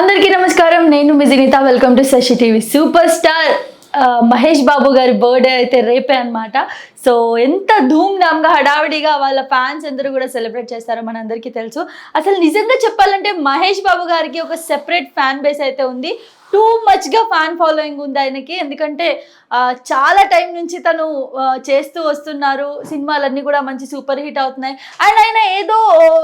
అందరికీ నమస్కారం. నేను మిజినిత welcome to Sasi TV super star Mahesh Babu గారి బర్త్డే అయితే రేపే అనమాట సో ఎంత ధూమ్ ధామ్గా హడావిడిగా వాళ్ళ ఫ్యాన్స్ అందరూ కూడా సెలబ్రేట్ చేస్తారో మనందరికీ తెలుసు. అసలు నిజంగా చెప్పాలంటే మహేష్ బాబు గారికి ఒక సెపరేట్ ఫ్యాన్ బేస్ అయితే ఉంది. టూ మచ్గా ఫ్యాన్ ఫాలోయింగ్ ఉంది ఆయనకి. ఎందుకంటే చాలా టైం నుంచి తను చేస్తూ వస్తున్నారు. సినిమాలన్నీ కూడా మంచి సూపర్ హిట్ అవుతున్నాయి. అండ్ ఆయన ఏదో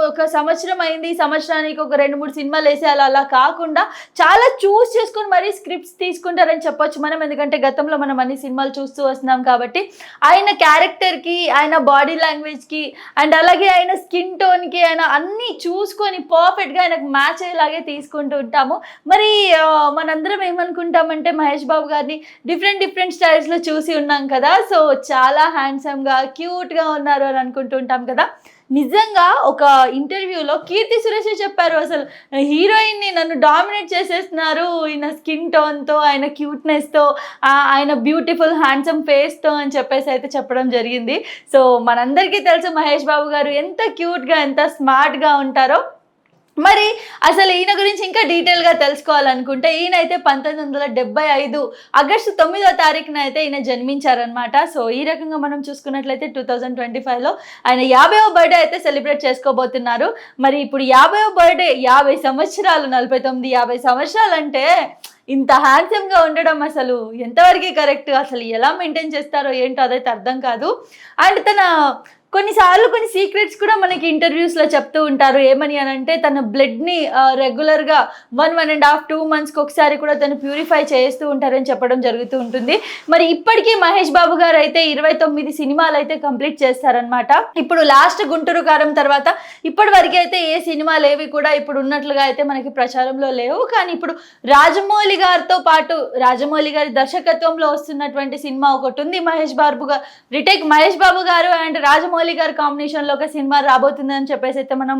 ఒక సంవత్సరం అయింది. సంవత్సరానికి ఒక రెండు మూడు సినిమాలు వేసేయాలి అలా కాకుండా చాలా చూస్ చేసుకుని మరీ స్క్రిప్ట్స్ తీసుకుంటారని చెప్పొచ్చు మనం. ఎందుకంటే గతంలో మనం అన్ని సినిమాలు చూస్తూ వస్తున్నాం కాబట్టి ఆయన క్యారెక్టర్కి ఆయన బాడీ లాంగ్వేజ్కి అండ్ అలాగే ఆయన స్కిన్ టోన్కి ఆయన అన్నీ చూసుకొని పర్ఫెక్ట్గా ఆయనకు మ్యాచ్ అయ్యేలాగే తీసుకుంటూ ఉంటాము. మరి మనం మనందరం ఏమనుకుంటామంటే మహేష్ బాబు గారిని డిఫరెంట్ డిఫరెంట్ స్టైల్స్లో చూసి ఉన్నాం కదా. సో చాలా హ్యాండ్సమ్గా క్యూట్గా ఉన్నారు అని అనుకుంటుంటాం కదా. నిజంగా ఒక ఇంటర్వ్యూలో కీర్తి సురేష్ చెప్పారు అసలు? హీరోయిన్ని నన్ను డామినేట్ చేసేస్తున్నారు ఈయన స్కిన్ టోన్తో ఆయన క్యూట్నెస్తో ఆయన బ్యూటిఫుల్ హ్యాండ్సమ్ ఫేస్తో అని చెప్పేసి అయితే చెప్పడం జరిగింది. సో మనందరికీ తెలుసు మహేష్ బాబు గారు ఎంత క్యూట్గా ఎంత స్మార్ట్గా ఉంటారో. మరి అసలు ఈయన గురించి ఇంకా డీటెయిల్గా తెలుసుకోవాలనుకుంటే ఈయన అయితే పంతొమ్మిది వందల డెబ్బై ఐదు ఆగస్టు తొమ్మిదో తారీఖున అయితే ఈయన జన్మించారనమాట సో ఈ రకంగా మనం చూసుకున్నట్లయితే టూ థౌజండ్ ట్వంటీ ఫైవ్లో ఆయన యాభైవ బర్త్డే అయితే సెలబ్రేట్ చేసుకోబోతున్నారు. మరి ఇప్పుడు యాభైవ బర్త్డే యాభై సంవత్సరాలు నలభై తొమ్మిది యాభై సంవత్సరాలు అంటే ఇంత హ్యాండ్సమ్గా ఉండడం అసలు ఎంతవరకు కరెక్ట్? అసలు ఎలా మెయింటైన్ చేస్తారో ఏంటో అదైతే అర్థం కాదు. అండ్ తన కొన్నిసార్లు కొన్ని సీక్రెట్స్ కూడా మనకి ఇంటర్వ్యూస్లో చెప్తూ ఉంటారు. ఏమని అని అంటే తన బ్లడ్ని రెగ్యులర్గా one one and half two మంత్స్కి ఒకసారి కూడా తను ప్యూరిఫై చేస్తూ ఉంటారని చెప్పడం జరుగుతూ ఉంటుంది. మరి ఇప్పటికీ మహేష్ బాబు గారు అయితే ఇరవై తొమ్మిది సినిమాలు అయితే కంప్లీట్ చేస్తారనమాట ఇప్పుడు లాస్ట్ గుంటూరు కారం తర్వాత ఇప్పటి వరకు అయితే ఏ సినిమాలు ఏవి కూడా ఇప్పుడు ఉన్నట్లుగా అయితే మనకి ప్రచారంలో లేవు. కానీ ఇప్పుడు రాజమౌళి గారితో పాటు రాజమౌళి గారి దర్శకత్వంలో వస్తున్నటువంటి సినిమా ఒకటి ఉంది. మహేష్ బాబు గారు రిటేక్ మహేష్ బాబు గారు అండ్ రాజమౌళి గారి కాంబినేషన్లో ఒక సినిమా రాబోతుందని చెప్పేసి అయితే మనం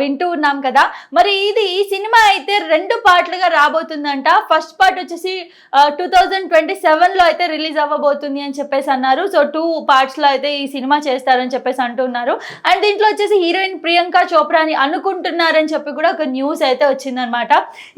వింటూ ఉన్నాం కదా. మరి ఇది ఈ సినిమా అయితే రెండు పార్ట్లుగా రాబోతుందంట. ఫస్ట్ పార్ట్ వచ్చేసి టూ థౌజండ్ ట్వంటీ సెవెన్లో అయితే రిలీజ్ అవ్వబోతుంది అని చెప్పేసి అన్నారు. సో టూ పార్ట్స్లో అయితే ఈ సినిమా చేస్తారని చెప్పేసి అంటున్నారు అండ్ దీంట్లో వచ్చేసి హీరోయిన్ ప్రియాంక చోప్రాని అనుకుంటున్నారని చెప్పి కూడా ఒక న్యూస్ అయితే వచ్చిందనమాట.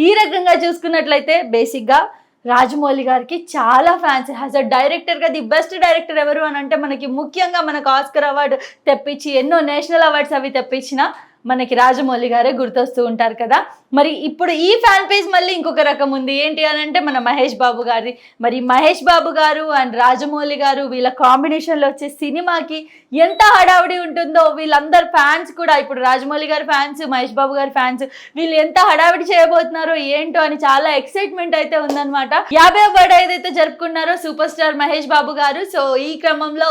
ఈ రకంగా చూసుకున్నట్లయితే బేసిక్గా రాజమౌళి గారికి చాలా ఫ్యాన్స్ హ్యాస్ అ డైరెక్టర్గా ది బెస్ట్ డైరెక్టర్ ఎవరు అని అంటే మనకి ముఖ్యంగా మనకు ఆస్కర్ అవార్డు తెప్పించి ఎన్నో నేషనల్ అవార్డ్స్ అవి తెప్పించిన మనకి రాజమౌళి గారే గుర్తొస్తూ ఉంటారు కదా. మరి ఇప్పుడు ఈ ఫ్యాన్ పేజ్ మళ్ళీ ఇంకొక రకం ఉంది. ఏంటి అని అంటే మన మహేష్ బాబు గారి మరి మహేష్ బాబు గారు అండ్ రాజమౌళి గారు వీళ్ళ కాంబినేషన్లో వచ్చే సినిమాకి ఎంత హడావుడి ఉంటుందో వీళ్ళందరు ఫ్యాన్స్ కూడా ఇప్పుడు రాజమౌళి గారి ఫ్యాన్స్ మహేష్ బాబు గారి ఫ్యాన్స్ వీళ్ళు ఎంత హడావిడి చేయబోతున్నారో ఏంటో అని చాలా ఎక్సైట్మెంట్ అయితే ఉందన్నమాట. యాభై బర్త్డే ఏదైతే జరుపుకున్నారో సూపర్ స్టార్ మహేష్ బాబు గారు సో ఈ క్రమంలో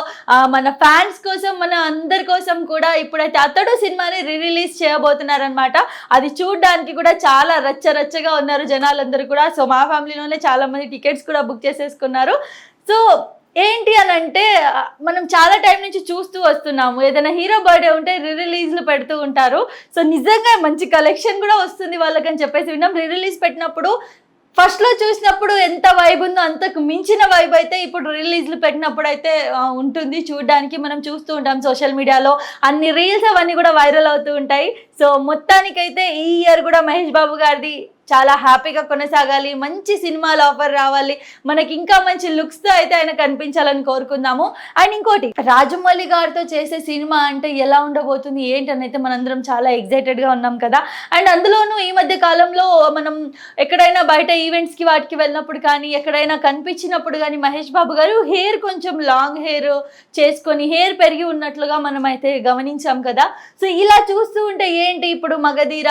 మన ఫ్యాన్స్ కోసం మన అందరి కోసం కూడా ఇప్పుడైతే అతడు సినిమాని రిలీజ్ రిలీజ్ చేయబోతున్నారనమాట అది చూడడానికి కూడా చాలా రచ్చ రచ్చగా ఉన్నారు జనాలందరూ కూడా. సో మా ఫ్యామిలీలోనే చాలా మంది టికెట్స్ కూడా బుక్ చేసేసుకున్నారు. సో ఏంటి అని అంటే మనం చాలా టైం నుంచి చూస్తూ వస్తున్నాము. ఏదైనా హీరో బర్త్డే ఉంటే రీ రిలీజ్లు పెడుతూ ఉంటారు. సో నిజంగా మంచి కలెక్షన్ కూడా వస్తుంది వాళ్ళకని చెప్పేసి విన్నాం. రీ రిలీజ్ పెట్టినప్పుడు ఫస్ట్లో చూసినప్పుడు ఎంత వైబ్ ఉందో అంతకు మించిన వైబ్ అయితే ఇప్పుడు రిలీజ్లు పెట్టినప్పుడు అయితే ఉంటుంది. చూడడానికి మనం చూస్తూ ఉంటాం సోషల్ మీడియాలో అన్ని రీల్స్ అవన్నీ కూడా వైరల్ అవుతూ ఉంటాయి. సో మొత్తానికైతే ఈ ఇయర్ కూడా మహేష్ బాబు గారిది చాలా హ్యాపీగా కొనసాగాలి మంచి సినిమాలు ఆఫర్ రావాలి మనకి ఇంకా మంచి లుక్స్తో అయితే ఆయన కనిపించాలని కోరుకుందాము. అండ్ ఇంకోటి రాజమౌళి గారితో చేసే సినిమా అంటే ఎలా ఉండబోతుంది ఏంటని అయితే మనందరం చాలా ఎగ్జైటెడ్గా ఉన్నాం కదా. అండ్ అందులోనూ ఈ మధ్య కాలంలో మనం ఎక్కడైనా బయట ఈవెంట్స్కి వాటికి వెళ్ళినప్పుడు కానీ ఎక్కడైనా కనిపించినప్పుడు కానీ మహేష్ బాబు గారు హెయిర్ కొంచెం లాంగ్ హెయిర్ చేసుకొని హెయిర్ పెరిగి ఉన్నట్లుగా మనం అయితే గమనించాం కదా. సో ఇలా చూస్తూ ఉంటే ఏంటి ఇప్పుడు మగధీర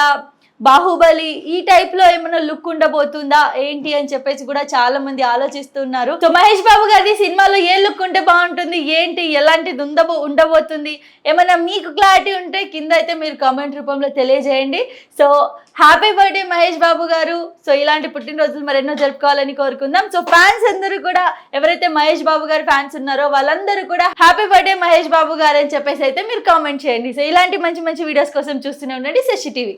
బాహుబలి ఈ టైప్లో ఏమైనా లుక్ ఉండబోతుందా ఏంటి అని చెప్పేసి కూడా చాలా మంది ఆలోచిస్తున్నారు. సో మహేష్ బాబు గారి సినిమాలో ఏ లుక్ ఉంటే బాగుంటుంది ఏంటి ఎలాంటిది ఉండబో ఉండబోతుంది ఏమైనా మీకు క్లారిటీ ఉంటే కింద అయితే మీరు కామెంట్ రూపంలో తెలియజేయండి. So happy birthday Mahesh Babu గారు. సో ఇలాంటి పుట్టినరోజులు మరెన్నో జరుపుకోవాలని కోరుకుందాం. సో ఫ్యాన్స్ అందరూ కూడా ఎవరైతే మహేష్ బాబు గారి ఫ్యాన్స్ ఉన్నారో వాళ్ళందరూ కూడా హ్యాపీ బర్త్డే మహేష్ బాబు గారు అని చెప్పేసి అయితే మీరు కామెంట్ చేయండి. సో ఇలాంటి మంచి మంచి వీడియోస్ కోసం చూస్తూనే ఉండండి శశి టీవీ.